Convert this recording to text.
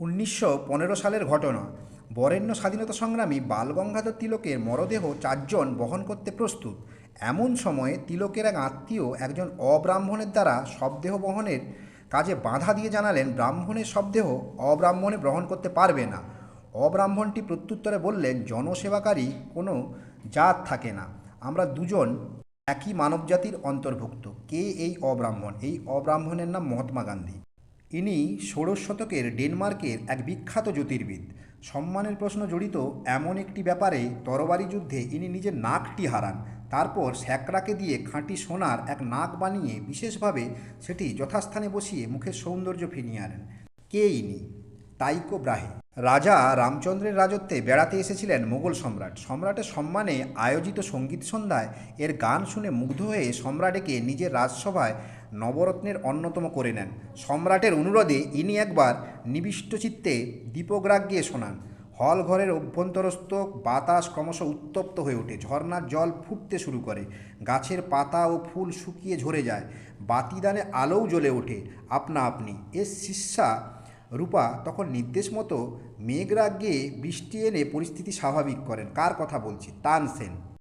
উনিশশো পনেরো সালের ঘটনা। বরেণ্য স্বাধীনতা সংগ্রামী বালগঙ্গাধর তিলকের মরদেহ চারজন বহন করতে প্রস্তুত। এমন সময়ে তিলকের এক আত্মীয় একজন অব্রাহ্মণের দ্বারা শবদেহ বহনের কাজে বাধা দিয়ে জানালেন, ব্রাহ্মণের শবদেহ অব্রাহ্মণে গ্রহণ করতে পারবে না অব্রাহ্মণটি প্রত্যুত্তরে বললেন, জনসেবাকারী কোনো জাত থাকে না। আমরা দুজন একই মানবজাতির অন্তর্ভুক্ত। কে এই অব্রাহ্মণ? এই অব্রাহ্মণের নাম মহাত্মা গান্ধী। ইনি ষোড়শ শতকের ডেনমার্কের এক বিখ্যাত জ্যোতির্বিদ। সম্মানের প্রশ্ন জড়িত এমন একটি ব্যাপারে তরবারি যুদ্ধে ইনি নিজের নাকটি হারান। তারপর স্যাকরাকে দিয়ে খাঁটি সোনার এক নাক বানিয়ে বিশেষভাবে সেটি যথাস্থানে বসিয়ে মুখের সৌন্দর্য ফিরিয়ে আনেন। কে ইনি? তাইকো ব্রাহে। রাজা রামচন্দ্রের রাজত্বে বেড়াতে এসেছিলেন মুঘল সম্রাট। সম্রাটের সম্মানে আয়োজিত সংগীত সন্ধ্যায় এর গান শুনে মুগ্ধ হয়ে সম্রাটকে নিজের রাজসভায় নবরত্নের অন্যতম করে নেন। সম্রাটের অনুরোধে ইনি একবার নিবিষ্ট চিত্তে দীপগ্রাগ গিয়ে শোনান। হল ঘরের অভ্যন্তরস্থ বাতাস ক্রমশ উত্তপ্ত হয়ে ওঠে। ঝর্নার জল ফুটতে শুরু করে। গাছের পাতা ও ফুল শুকিয়ে ঝরে যায়। বাতিদানে আলোও জ্বলে ওঠে। আপনা আপনি। এর শিষ্যা রূপা তখন নির্দেশ মতো মেঘরাগ গিয়ে বৃষ্টি এনে পরিস্থিতি স্বাভাবিক করেন। কার কথা বলছি? তানসেন।